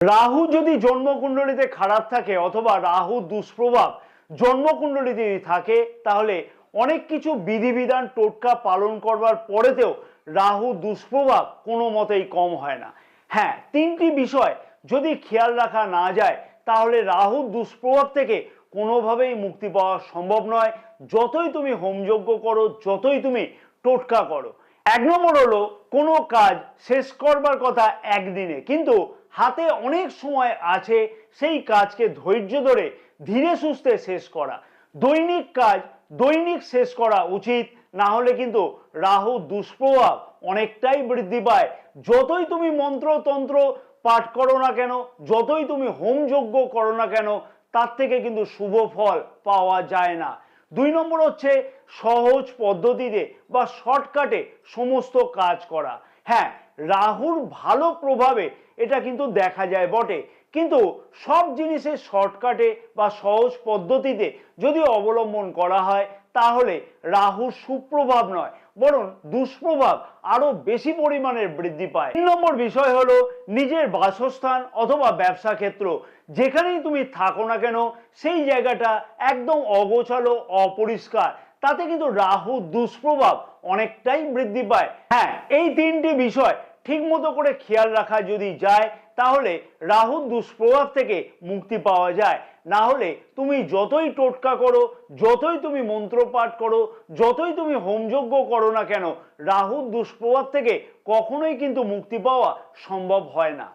রাহু যদি জন্মকুণ্ডলিতে খারাপ থাকে অথবা রাহু দুষ্প্রভাব জন্মকুণ্ডলিতে যদি থাকে, তাহলে অনেক কিছু বিধিবিধান টোটকা পালন করবার পরেতেও রাহু দুষ্প্রভাব কোনো মতেই কম হয় না। হ্যাঁ তিনটি বিষয় যদি খেয়াল রাখা না যায়, তাহলে রাহু দুষ্প্রভাব থেকে কোনোভাবেই মুক্তি পাওয়া সম্ভব নয়। যতই তুমি হোমযজ্ঞ করো, যতই তুমি টোটকা করো। এক নম্বর হলো, কোনো কাজ শেষ করবার কথা একদিনে। কিন্তু হাতে অনেক সময় আছে সেই কাজকে ধৈর্য ধরে ধীরে সুস্থে শেষ করা। দৈনিক কাজ দৈনিক শেষ করা উচিত, না হলে কিন্তু রাহু দুষ্প্রভাব অনেকটাই বৃদ্ধি পায়। যতই তুমি মন্ত্রতন্ত্র পাঠ করো না কেন, যতই তুমি হোমযজ্ঞ করো না কেন, তার থেকে কিন্তু শুভ ফল পাওয়া যায় না। দুই নম্বর হচ্ছে সহজ পদ্ধতিতে বা শর্টকাটে সমস্ত কাজ করা। হ্যাঁ রাহুর ভালো প্রভাবে এটা কিন্তু দেখা যায় বটে। কিন্তু সব জিনিসের শর্টকাটে বা সহজ পদ্ধতিতে যদি অবলম্বন করা হয়, তাহলে রাহুর সুপ্রভাব নয়। বরং দুষ্প্রভাব আরও বেশি পরিমাণে বৃদ্ধি পায়। তিন নম্বর বিষয় হলো নিজের বাসস্থান অথবা ব্যবসা ক্ষেত্র। যেখানেই তুমি থাকো না কেন, সেই জায়গাটা একদম অগোছালো, অপরিষ্কার। তাতে কিন্তু রাহু দুষ্প্রভাব অনেকটাই বৃদ্ধি পায়। হ্যাঁ এই তিনটি বিষয় ঠিক মতো করে খেয়াল রাখা যদি যায়, তাহলে রাহু দুষ্প্রভাব থেকে মুক্তি পাওয়া যায়। না হলে তুমি যতই টোটকা করো, যতই তুমি মন্ত্র পাঠ করো, যতই তুমি হোমযজ্ঞ করো না কেন রাহু দুষ্প্রভাব থেকে কখনোই কিন্তু মুক্তি পাওয়া সম্ভব হয় না।